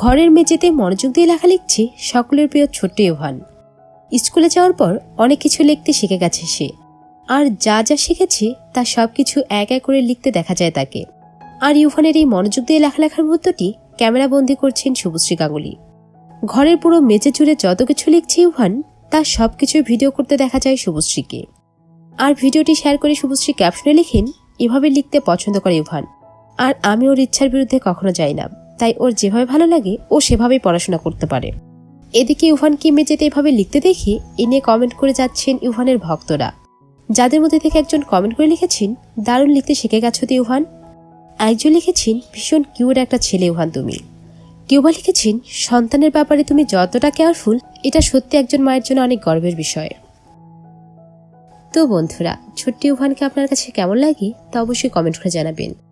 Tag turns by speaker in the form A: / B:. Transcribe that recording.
A: ঘরের মেঝেতে মনোযোগ দিয়ে লেখা লিখছে সকলের প্রিয় ছোট্ট ইউভান স্কুলে যাওয়ার পর অনেক কিছু লিখতে শিখে গেছে সে। আর যা যা শিখেছে, তা সব কিছু এক এক করে লিখতে দেখা যায় তাকে। আর ইউভানের এই মনোযোগ দিয়ে লেখালেখার মুহূর্তটি ক্যামেরাবন্দি করছেন শুভশ্রী গাঙ্গুলি ঘরের পুরো মেঝে জুড়ে যত কিছু লিখছে ইউভান তা সব কিছু ভিডিও করতে দেখা যায় শুভশ্রীকে আর ভিডিওটি শেয়ার করে শুভশ্রী ক্যাপশনে লিখেন, এভাবে লিখতে পছন্দ করে ইউভান আর আমি ওর ইচ্ছার বিরুদ্ধে কখনো যাই না। তাই ওর যেভাবে ভালো লাগে, ও সেভাবেই পড়াশোনা করতে পারে। এদিকে ইউভানকে মেঝেতে এভাবে লিখতে দেখে, এ নিয়ে কমেন্ট করে যাচ্ছেন ইউভানের ভক্তরা। যাদের মধ্যে থেকে একজন কমেন্ট করে লিখেছেন, দারুণ লিখতে শিখে গেছো তো ইউভান একজন লিখেছেন, ভীষণ কিউর একটা ছেলে ইউভান তুমি। কেউ বা লিখেছেন, সন্তানের ব্যাপারে তুমি যতটা কেয়ারফুল এটা সত্যি একজন মায়ের জন্য অনেক গর্বের বিষয়। তো বন্ধুরা, ছোট্ট ইউভানকে আপনার কাছে কেমন লাগে তা অবশ্যই কমেন্ট করে জানাবেন।